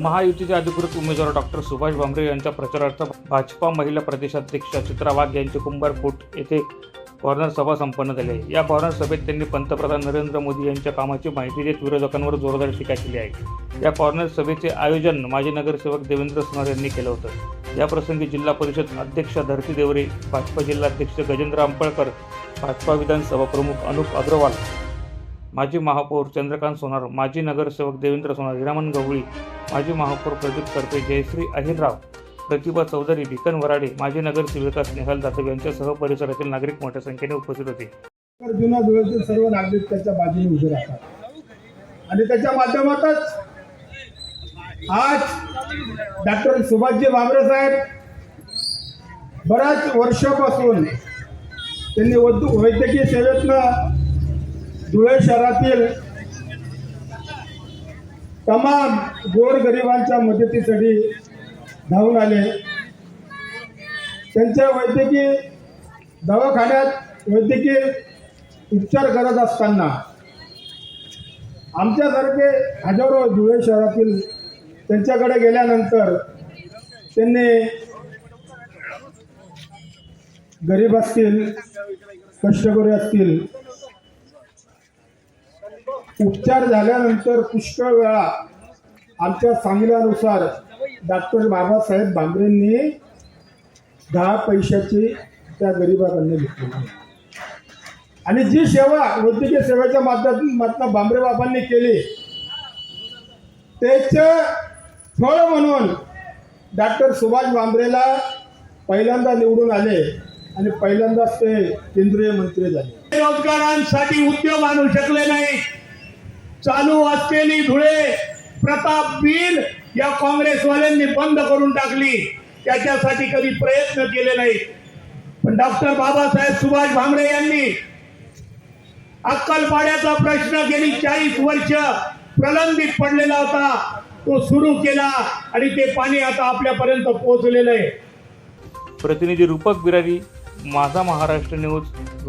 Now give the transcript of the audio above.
महायुतीचे अधिकृत उमेदवार डॉक्टर सुभाष भामरे यांच्या प्रचारार्थ भाजपा महिला प्रदेशाध्यक्ष चित्रा वाघ यांची कुंभारकोट येथे कॉर्नर सभा संपन्न झाली आहे. या कॉर्नर सभेत त्यांनी पंतप्रधान नरेंद्र मोदी यांच्या कामाची माहिती देत विरोधकांवर जोरदार टीका केली आहे. या कॉर्नर सभेचे आयोजन माजी नगरसेवक देवेंद्र सोनार यांनी केलं होतं. याप्रसंगी जिल्हा परिषद अध्यक्ष धरती देवरे भाजपा जिल्हाध्यक्ष गजेंद्र आंपळकर भाजपा विधानसभा प्रमुख अनुप अग्रवाल माजी महापौर चंद्रकांत सोनार माजी नगरसेवक देवेंद्र सोनार हिरामन गवळी माजी महापौर प्रदीप करपे जयश्री अहिरराव प्रतिभा चौधरी भिकन वराडे माजी नगरसेविका स्नेहल जाधव यांच्यासह परिसरातील नागरिक मोठ्या संख्येने उपस्थित होते. जुना धुळ्यातील सर्व नागरिक त्याच्या बाजूने उभे राहतात. आणि त्याच्या माध्यमातच आज डॉक्टर सुभाषजी भामरे साहेब बऱ्याच वर्षापासून त्यांनी वैद्यकीय सेवेतनं धुळे शहरातील तमाम गोरगरिबांच्या मदतीसाठी धावून आले. त्यांच्या वैद्यकीय दवाखान्यात वैद्यकीय उपचार करत असताना आमच्यासारखे हजारो धुळे शहरातील त्यांच्याकडे गेल्यानंतर त्यांनी गरीब असतील कष्टकरी असतील उपचार झाल्यानंतर पुष्कळ वेळा आमच्या सांगण्यानुसार डॉक्टर बाबासाहेब भांबरेंनी दहा पैशाची त्या गरीबाकडनं घेतली. आणि जी सेवा वैद्यकीय सेवेच्या माध्यमातून बांबरे बाबांनी केली त्याचं फळ म्हणून डॉक्टर सुभाष बांबरेला पहिल्यांदा निवडून आले आणि पहिल्यांदाच ते केंद्रीय मंत्री झाले. रोजगारांसाठी उद्योग आणू शकले नाही. चालू असलेली धुळे प्रताप बिल या काँग्रेसवाल्यांनी बंद करून टाकली. त्याच्यासाठी कधी प्रयत्न केले नाही पण डॉक्टर बाबासाहेब सुभाष भामरे यांनी अक्कलपाड्याचा प्रश्न गेली चाळीस वर्ष प्रलंबित पडलेला होता. तो सुरू केला आणि ते पाणी आता आपल्यापर्यंत पोहोचलेलं आहे. प्रतिनिधी रूपक बिरारी माझा महाराष्ट्र न्यूज धुळे.